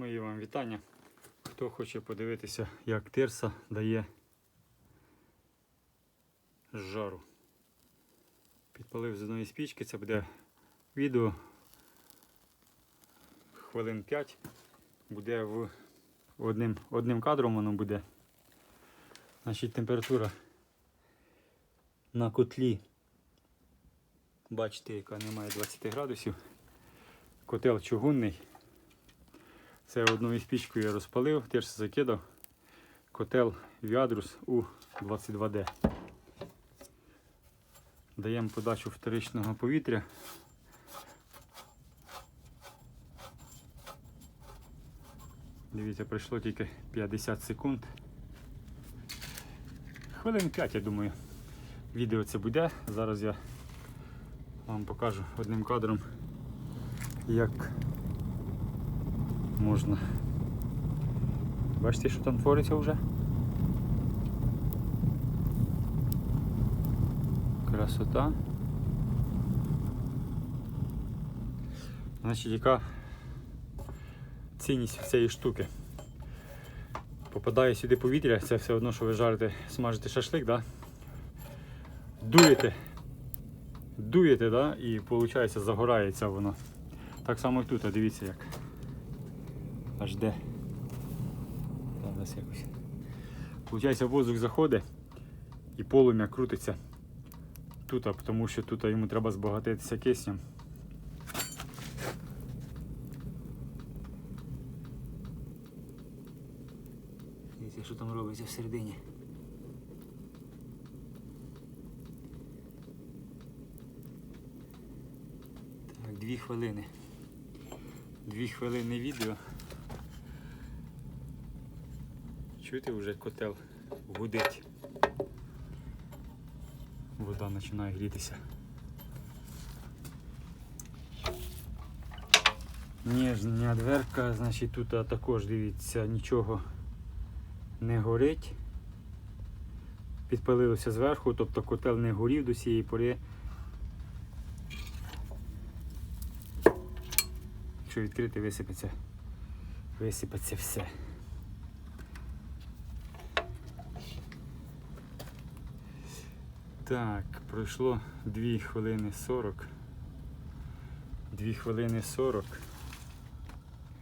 Мої вам вітання. Хто хоче подивитися, як тирса дає жару. Підпалив з одної спічки, це буде відео хвилин 5. Буде в одним, одним кадром воно буде. Значить температура на котлі. Бачите, яка немає 20 градусів. Котел чугунний. Це одною спічкою я розпалив, теж закидав. Котел Віадрус у 22D. Даємо подачу вторичного повітря. Дивіться, пройшло тільки 50 секунд. Хвилин 5, я думаю, відео це буде. Зараз я вам покажу одним кадром, як можна. Бачите, що там твориться вже? Красота. Значить, яка цінність цієї штуки? Попадає сюди повітря, це все одно, що ви жарите, смажите шашлик, да? дуєте, дуєте, да? і виходить загорається воно. Так само і тут, а дивіться як. Де. Зараз якось. Получається, воздух заходить і полум'я крутиться тут, тому що тут йому треба збагатитися киснем. Дивіться, що там робиться всередині. Так, дві хвилини. Дві хвилини відео. Чуєте вже котел гудить. Вода починає грітися. Ніжня дверка, значить тут також дивіться, нічого не горить. Підпалилося зверху, тобто котел не горів до цієї пори. Якщо відкрити, висипеться, висипеться все. Так, пройшло 2 хвилини 40. 2 хвилини 40.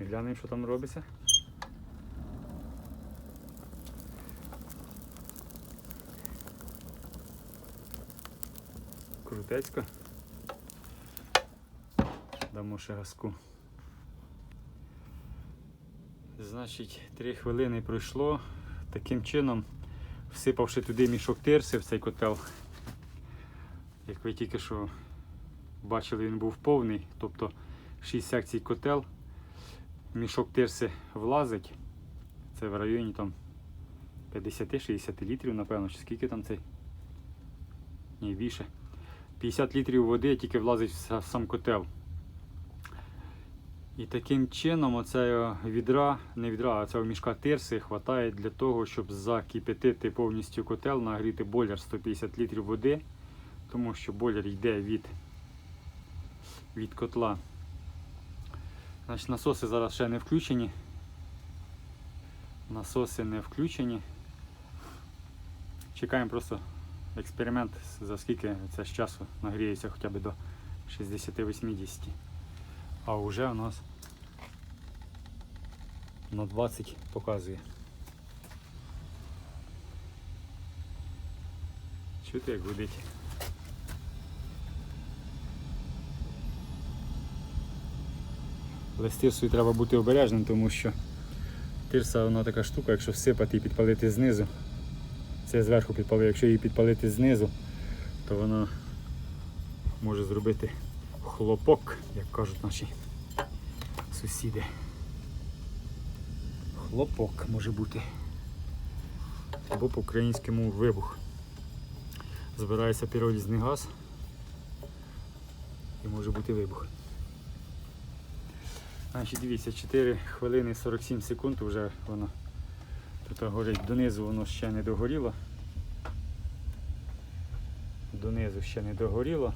Глянемо, що там робиться. Крутецько. Дамо ще газку. Значить, 3 хвилини пройшло. Таким чином, всипавши туди мішок тирси в цей котел, як ви тільки що бачили, він був повний, тобто 6 секцій котел, мішок тирси влазить. Це в районі там 50-60 літрів, напевно, чи скільки там цей? Ні, більше. 50 літрів води тільки влазить в сам котел. І таким чином оця відра, не відра, а цього мішка тирси хватає для того, щоб закипятити повністю котел, нагріти бойлер 150 літрів води, тому що бойлер йде від, від котла. Значить, насоси зараз ще не включені. Насоси не включені. Чекаємо просто експеримент, за скільки це з часу нагріється хоча б до 60-80. А вже у нас на 20 показує. Чути як гудить. Але з тирсою треба бути обережним, тому що тирса вона така штука, якщо всипати і підпалити знизу. Це зверху підпалив, якщо її підпалити знизу, то вона може зробити хлопок, як кажуть наші сусіди. Хлопок може бути. Або по-українському вибух. Збирається піролізний газ і може бути вибух. Значить, дивіться, 4 хвилини 47 секунд вже воно тут горить. Донизу воно ще не догоріло. Донизу ще не догоріло.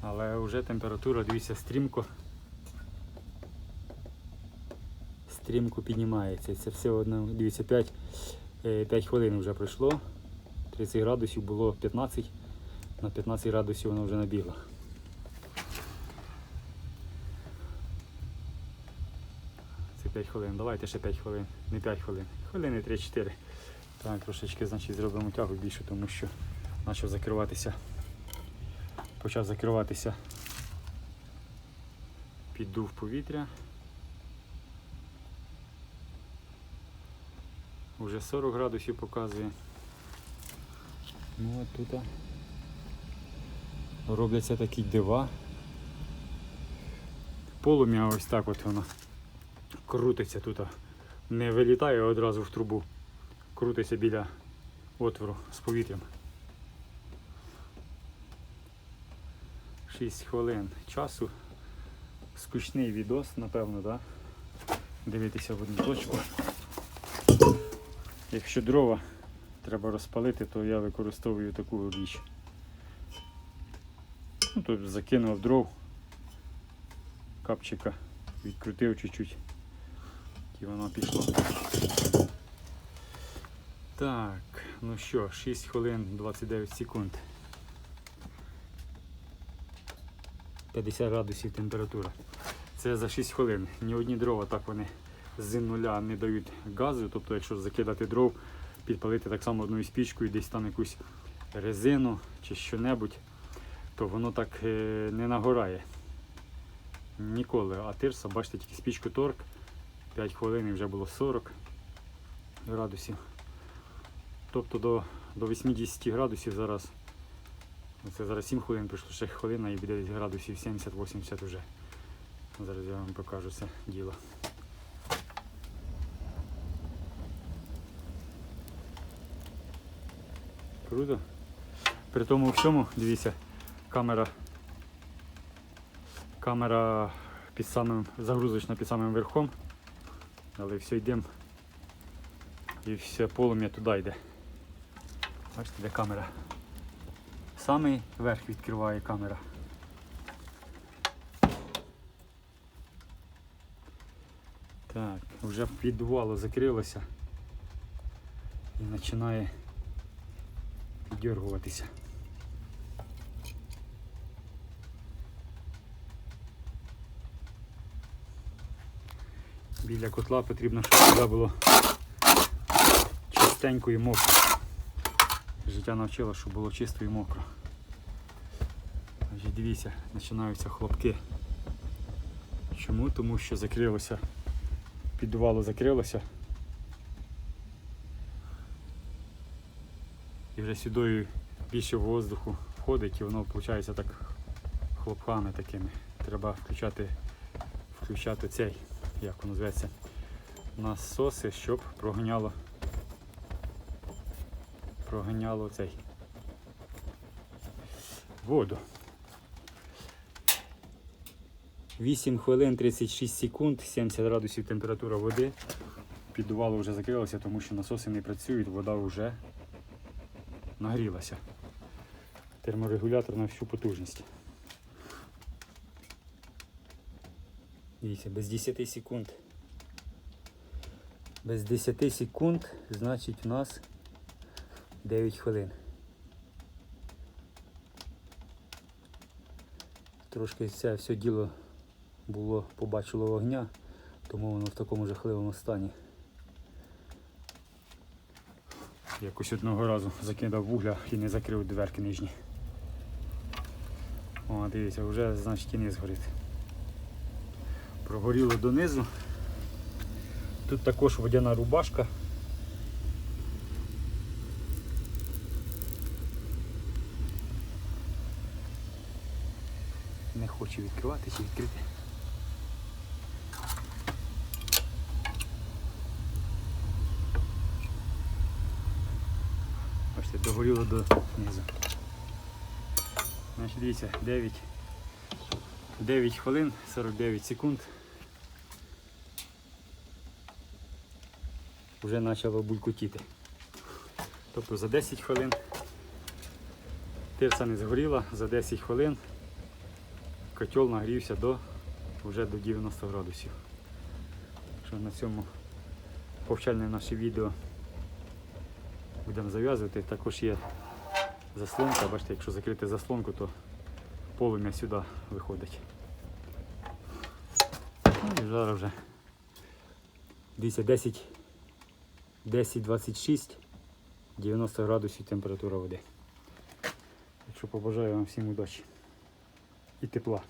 Але вже температура, дивіться, стрімко. Стрімко піднімається. Це все одно, дивіться, 5, 5 хвилин вже пройшло. 30 градусів було 15. На 15 градусів воно вже набігло. Це 5 хвилин. Давайте ще 5 хвилин. Не 5 хвилин. Хвилини 3-4. Так, трошечки значить, зробимо тягу більше, тому що почав закриватися. Почав закриватися. Піддув повітря. Уже 40 градусів показує. Ну а тут робляться такі дива. Полум'я ось так от воно крутиться тут. Не вилітає одразу в трубу. Крутиться біля отвору з повітрям. 6 хвилин часу. Скучний відос, напевно, так? Дивитися в одну точку. Якщо дрова треба розпалити, то я використовую таку річ. Ну, тут закинув дров, капчика, відкрутив чуть-чуть і воно пішло. Так, ну що, 6 хвилин 29 секунд. 50 градусів температура. Це за 6 хвилин. Ні одні дрова так вони з нуля не дають газу. Тобто, якщо закидати дров, підпалити так само одною спічкою, десь там якусь резину чи що-небудь, то воно так е, не нагорає. Ніколи. А тирса, бачите, тільки спічку торк. 5 хвилин і вже було 40 градусів. Тобто до, до 80 градусів зараз. Це зараз 7 хвилин пройшло, ще хвилина і буде десь градусів 70-80 вже. Зараз я вам покажу це діло. Круто. При тому всьому, дивіться, камера. Камера під самим, загрузочна під самим верхом. Але все йдемо. І все полум'я туди йде. Бачите, де камера. Самий верх відкриває камера. Так, вже підвало закрилося і починає піддергуватися. Біля котла потрібно, щоб туди було чистенько і мокро. Життя навчило, щоб було чисто і мокро. Дивіться, починаються хлопки. Чому? Тому що закрилося, підвало закрилося. Вже сюди більше воздуху входить і воно виходить так хлопками такими. Треба включати, включати цей, як воно зветься, насоси, щоб проганяло проганяло цей воду. 8 хвилин 36 секунд, 70 градусів температура води. Піддувало вже закрилося, тому що насоси не працюють, вода вже нагрілася. Терморегулятор на всю потужність. Дивіться, без 10 секунд. Без 10 секунд, значить у нас 9 хвилин. Трошки це все діло було, побачило вогня, тому воно в такому жахливому стані. Якось одного разу закидав вугля і не закрив дверки нижні. О, дивіться, вже значить і не згорить. Прогоріло донизу. Тут також водяна рубашка. Не хочу відкривати чи відкрити. Бачите, догоріло до низу. Значить, дивіться, 9, 9 хвилин 49 секунд. Вже почало булькотіти. Тобто за 10 хвилин тирса не згоріла, за 10 хвилин котел нагрівся до вже до 90 градусів. Що на цьому повчальне наше відео будемо зав'язувати. Також є заслонка. Бачите, якщо закрити заслонку, то полум'я сюди виходить. Ну і зараз вже дивіться 10, 10, 26, 90 градусів температура води. Так що побажаю вам всім удачі і тепла.